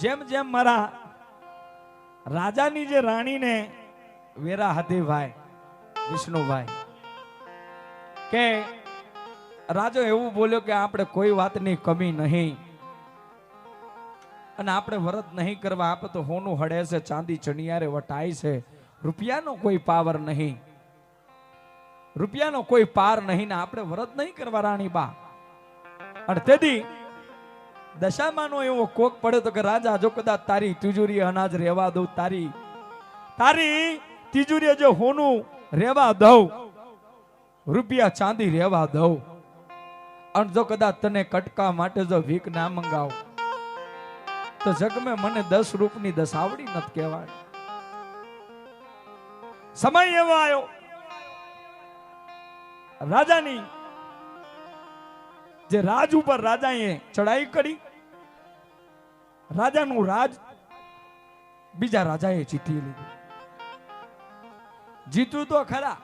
જેમ જેમ મારા રાજાની જે રાણીને વેરા હતી ભાઈ, વિષ્ણુભાઈ, કે રાજો એવું બોલ્યો કે આપણે કોઈ વાતની કમી નહીં અને આપણે વ્રત નહીં કરવા આપણે તો હોનું હડે છે, ચાંદી ચણિયારે વટાય છે, રૂપિયાનો કોઈ પાવર નહીં, રૂપિયાનો કોઈ પાર નહીં ને આપણે વ્રત નહીં કરવા રાણી બા. અને તેથી દશામાનો એવો કોક પડ્યો તો કે, રાજા, જો કદાચ તારી તિજોરી અનાજ રહેવા દઉં, તારી તારી તિજોરી જો હોનું રહેવા દઉં, રૂપિયા ચાંદી રહેવા દઉં, અને જો કદાચ તને કટકા માટે જો ભીખ ના મંગાવ, તો જગમે મને દસ રૂપની દસાવડી નથી કહેવાય સમય એવો આવ્યો રાજાની જે રાજ ઉપર રાજાએ ચડાઈ કરી રાજાનું રાજ, બીજા રાજાએ જીતી લીધું. જીતું તો ખરા.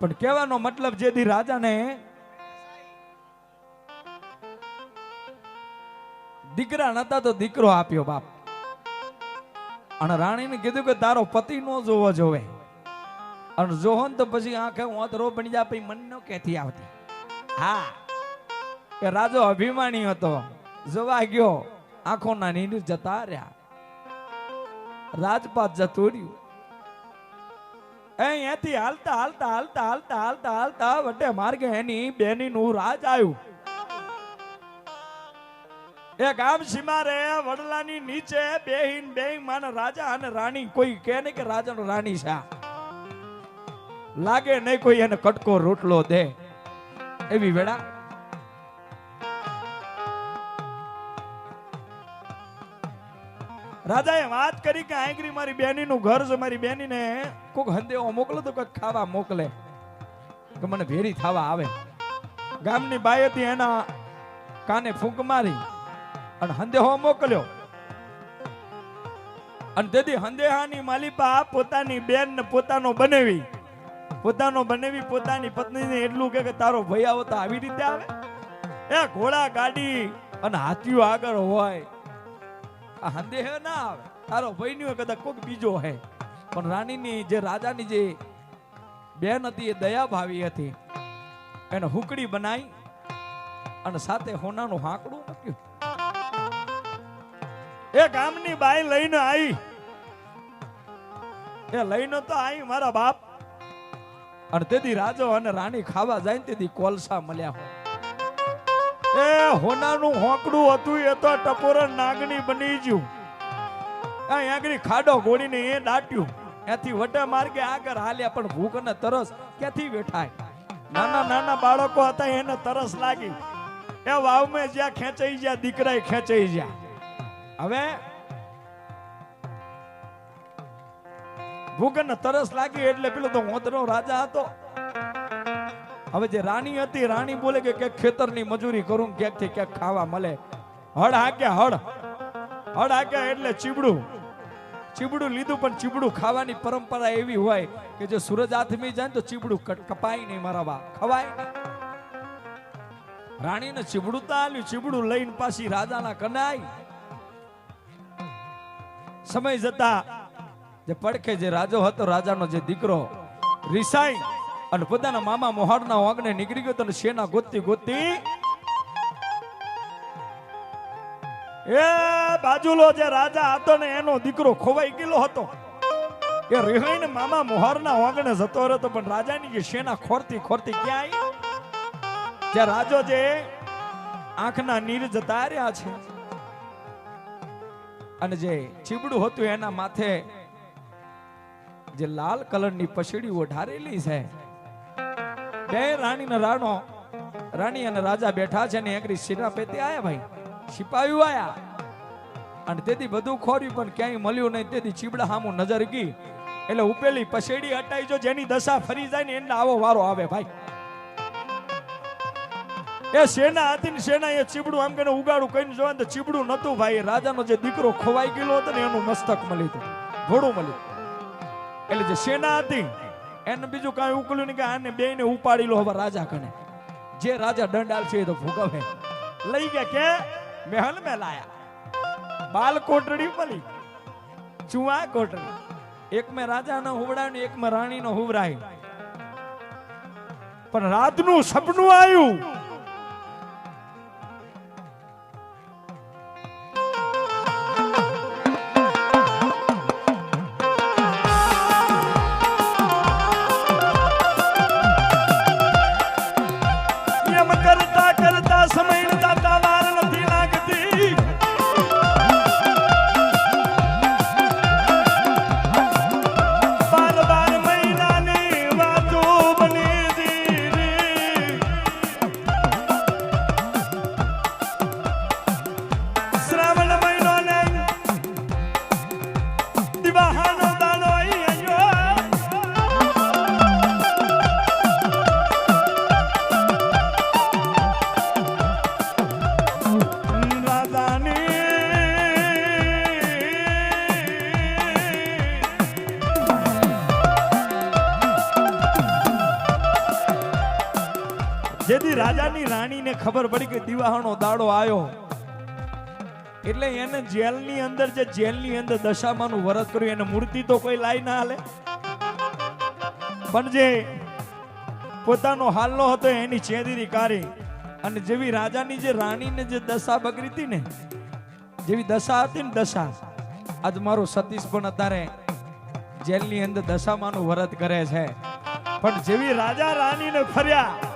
પણ કહેવાનો મતલબ જે દી રાજાને દીકરા નતા તો દીકરો આપ્યો બાપ. અને રાણીને કીધું કે તારો પતિ નો જોવો જોવે. અને જોહો ને તો પછી આંખે ઓતરો બની જાય, પછી મન નો ક્યાંથી આવતી. હા. કે રાજો અભિમાની હતો. જોવા ગયો. આંખોના નીર જતા રહ્યા. રાજપાત જતું રહ્યું. એ અહીંયાથી હાલતા હાલતા હાલતા હાલતા હાલતા હાલતા, વટે માર્ગે એની બેની નું રાજ આવ્યું એ ગામ સીમારે વડલાની નીચે બેહીન બેહીન માને રાજા અને રાણી, કોઈ કે ને કે રાજા ને રાણી છે લાગે નહીં કોઈ એને કટકો રોટલો દે. એવી વેળા રાજાએ વાત કરી કે આંગરી મારી બેની નું ઘર છે, મારી બેની ને કોક હંદેવો મોકલો તો કોઈક ખાવા મોકલે. કે મને ભેરી થવા આવે. ગામની બાયેથી એના કાને ફૂંક મારી અને હંદેહો મોકલ્યો. અને તેથી હંદેહાની માલિપા પોતાની બેન ને પોતાનો બનાવી. પોતાનો બનાવી પોતાની પત્નીને એટલું કે તારો ભાઈ તો આવી રીતે આવે. એ ઘોડા ગાડી અને હાથીઓ આગળ હોય. આ હંદેહ ના આવે. તારો ભાઈ નું કદાચ કોઈક બીજો હે. પણ રાણીની જે રાજાની જે બેન હતી એ દયા ભાવી હતી. એને હુકડી બનાવી અને સાથે હોનાનું હાંકડું મૂક્યું. એ ગામની બાઈ લઈને આવી એ લઈને તો આવી મારા બાપ. અને તેથી રાજો અને રાણી ખાવા જાય તેથી કોલસા મળ્યા હોય એ, હોનાનું હોકડું હતું, એ તો ટપોર નાગની બની ગયું અહીં આગળ ખાડો ગોળીને એ દાટ્યું. ત્યાંથી વટે માર્ગે આગળ હાલ્યા, પણ ભૂખ અને તરસ ક્યાંથી વેઠાય? નાના નાના બાળકો હતા, એને તરસ લાગી. એ વાવમે જ્યાં ખેંચાઈ ગયા દીકરા ખેંચાઈ ગયા હવે ભૂખ અને તરસ લાગી એટલે પેલો તો હોતનો રાજા હતો. હવે જે રાણી હતી, રાણી બોલે કે ક્યાંક ખેતરની મજૂરી કરું, ક્યાંકથી ક્યાંક ખાવા મળે. હળ હાક્યા, હળ. હળ હાક્યા એટલે ચીબડું. ચીબડું લીધું, પણ ચીબડું ખાવાની પરંપરા એવી હોય કે જો સૂરજ આથમી જાય તો ચીબડું કપાય નહીં, મારા બા ખવાય રાણીને ચીબડું તો આલ્યું, ચીબડું લઈને પાછી રાજાના કનાઈ. સમય જતા જે પડખે જે રાજો હતો, રાજાનો જે દીકરો, રિસાઈ અને પોતાના મામા મોહાડના વાગને નીકળી ગયો તને શેના ગોતતી ગોતતી એ બાજુલો જે રાજા હતો ને, એનો દીકરો ખોવાઈ ગયેલો હતો. એ રિહાઈને મામા મોહરના વાગણે જતો રહ્યો પણ રાજાની જે શેના ખોરતી ખોરતી ક્યાં આવી જે રાજો જે આંખના નીર જતા રહ્યા છે. અને જે ચીબડું હતું એના માથે જે લાલ કલરની પછડી ઓઢારેલી છે. બે રાણી ને રાણો, રાણી અને રાજા બેઠા છે ને એકરી શીરા પેતે આયા ભાઈ. સિપાહીઓ આયા. અને તેથી બધું ખોર્યું, પણ ક્યાંય મળ્યું નહીં. તેથી ચીબડા સામું નજર ગઈ. એટલે ઉપેલી પછેડી હટાઈ જો, જેની દશા ફરી જાય ને એને આવો વારો આવે ભાઈ. એ સેના હતી ને સેના એ ચીબડું? આમ કે ઉગાડું કહીને જોવા તો ચીબડું નતું ભાઈ. રાજાનો જે દીકરો ખોવાઈ ગયેલો હતો ને એનું મસ્તક મળ્યું હતું. ઘોડું મળ્યું એટલે જે સેના હતી એને બીજું કાંઈ ઉકલ્યું નહીં કે આને બે ને ઉપાડી લો હવે રાજા કને. જે રાજા દંડ આલશે એ તો ભોગવે. લઈ ગયા કે? મહેલ મે લાયા. બાલ કોટડી પલી ચુવા કોટડી. એક મેં રાજાનો હુવડાય ને એક માં રાણી નો હુવરાય. પણ રાતનું સપનું આવ્યું. જેથી રાજાની રાણીને ખબર પડી કે દિવાહણો દાડો આવ્યો એટલે એને જેલની અંદર જે જેલની અંદર દશામાનું વરત કર્યું, એને મૂર્તિ તો કોઈ લાઈ ના હાલે. પણ જે પોતાનો હાલનો હતો એની ચેદીરી કાઢી અને જેવી રાજાની જે રાણીને જે દશા બગડી હતી ને, જેવી દશા હતી ને દશા, આજ મારો સતીશ પણ અત્યારે જેલની અંદર દશામાનું વરત કરે છે. પણ જેવી રાજા રાણીને ફર્યા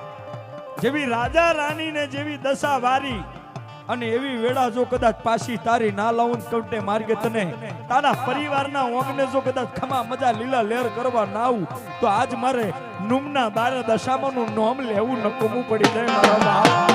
જેવી રાજા રાણીને જેવી દશા વારી અને એવી વેળા જો કદાચ પાછી તારી ના લાવું કંટે માર્ગે તને, તારા પરિવારના ઓગને જો કદાચ ખમા મજા લીલા લેર કરવા ના આવું, તો આજ મારે નુમના બારે દશામાનું નોમ લેવું નકમું પડી જાય મારા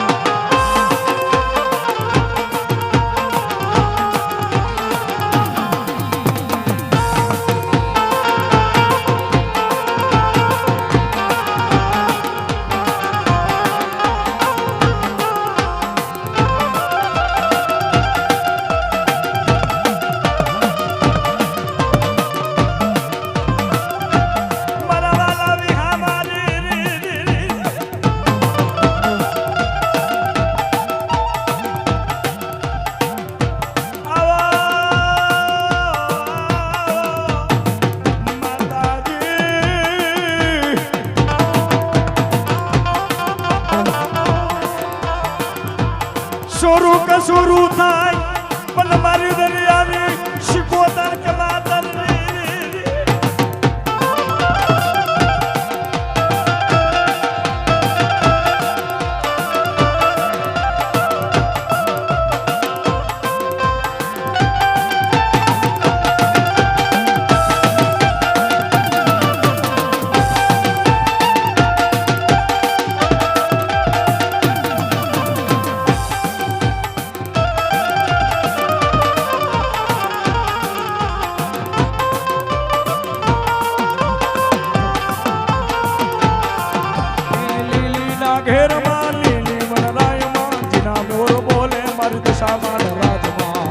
ઘેરમાં લીલી વનરાયમાં જીના મોર બોલે મારી દશામાં રાજમાં.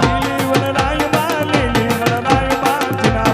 લીલી વનરાયમાં લીલી વનરાયમાં જીના